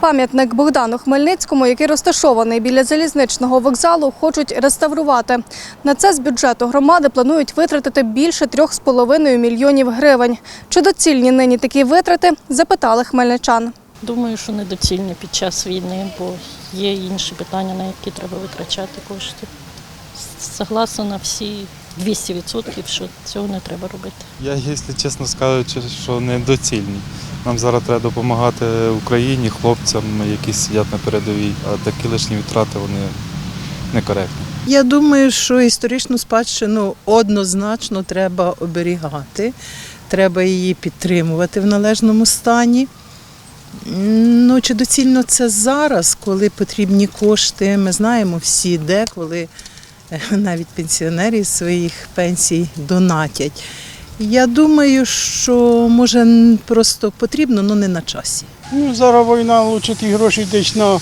Пам'ятник Богдану Хмельницькому, який розташований біля залізничного вокзалу, хочуть реставрувати. На це з бюджету громади планують витратити більше 3,5 мільйонів гривень. Чи доцільні нині такі витрати, запитали хмельничан. Думаю, що недоцільні під час війни, бо є інші питання, на які треба витрачати кошти. Согласна на всі 200%, що цього не треба робити. Я, якщо чесно скажу, що недоцільні. Нам зараз треба допомагати Україні, хлопцям, які сидять на передовій, а такі лишні витрати вони некоректні. Я думаю, що історичну спадщину однозначно треба оберігати, треба її підтримувати в належному стані. Ну, чи доцільно це зараз, коли потрібні кошти? Ми знаємо всі, де, коли е, навіть пенсіонери своїх пенсій донатять. Я думаю, що може просто потрібно, але не на часі. Ну, зараз війна, лучше ті гроші десь на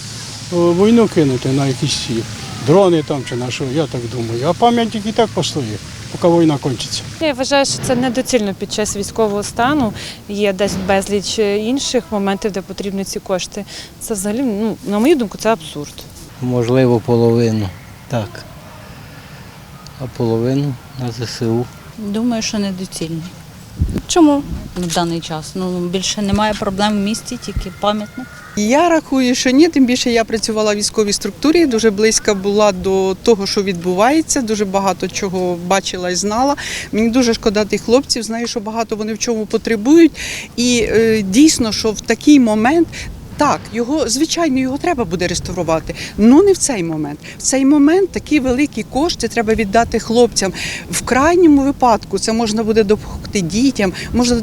війну кинути, на якісь дрони там чи на що, я так думаю. А пам'ятник і так постоїть, поки війна кончиться. Я вважаю, що це недоцільно під час військового стану. Є десь безліч інших моментів, де потрібні ці кошти. Це взагалі, ну, на мою думку, це абсурд. Можливо, половину. Так. А половину на ЗСУ. Думаю, що недоцільно Чому? в даний час. Ну більше немає проблем в місті, тільки пам'ятник. Я рахую, що ні, тим більше я працювала в військовій структурі, дуже близька була до того, що відбувається, дуже багато чого бачила і знала. Мені дуже шкода тих хлопців, знаю, що багато вони в чому потребують. І е, дійсно, що в такий момент. Так, його звичайно його треба буде реставрувати, але не в цей момент. В цей момент такі великі кошти треба віддати хлопцям. В крайньому випадку це можна буде допомогти дітям, можна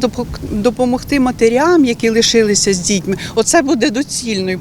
допомогти матерям, які лишилися з дітьми. Оце буде доцільно.